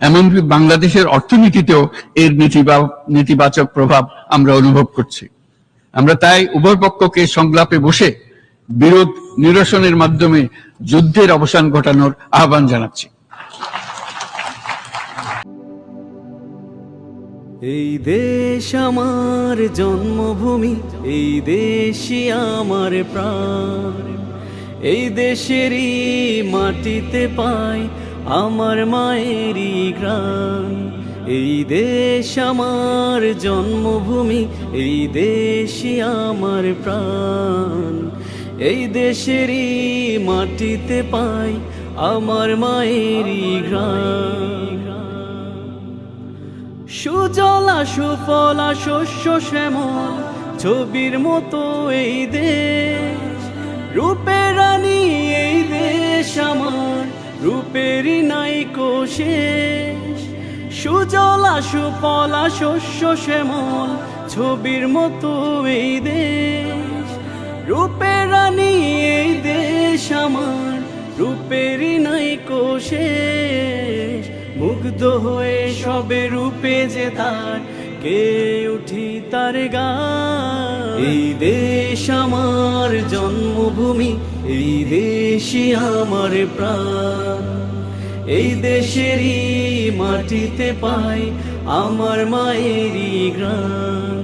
এমনকি বাংলাদেশের অর্থনীতিতেও এর নেতিবাচক প্রভাব আমরা অনুভব করছি। আমরা তাই উভয় পক্ষকে সংলাপে বসে বিরোধ নিরসনের মাধ্যমে যুদ্ধের অবসান ঘটানোর আহ্বান জানাচ্ছি। এই দেশ আমার জন্মভূমি, এই দেশই আমার প্রাণ। এই দেশেরই মাটিতে পাই আমার মায়েরই গ্রাম এই দেশ আমার জন্মভূমি, এই দেশই আমার প্রাণ। এই দেশেরই মাটিতে পাই আমার মায়েরই গ্রাম সুজলা, সুফলা, শস্য শ্যামল, ছবির মতো এই দেশ। রূপের রানী, এই দেশ আমার। রূপেরই নাই শেষ। সুজলা সুফলা শস্য শ্যামল ছবির মতো এই দেশ। রূপের রানী এই দেশ আমার, রূপেরই নাই শেষ। মুগ্ধ হয়ে সবে রূপে যে তার কে উঠি তার গা। এই দেশ আমার জন্মভূমি, এই দেশে আমার প্রাণ। এই দেশেরই মাটিতে পাই আমার মায়েরই গ্রাম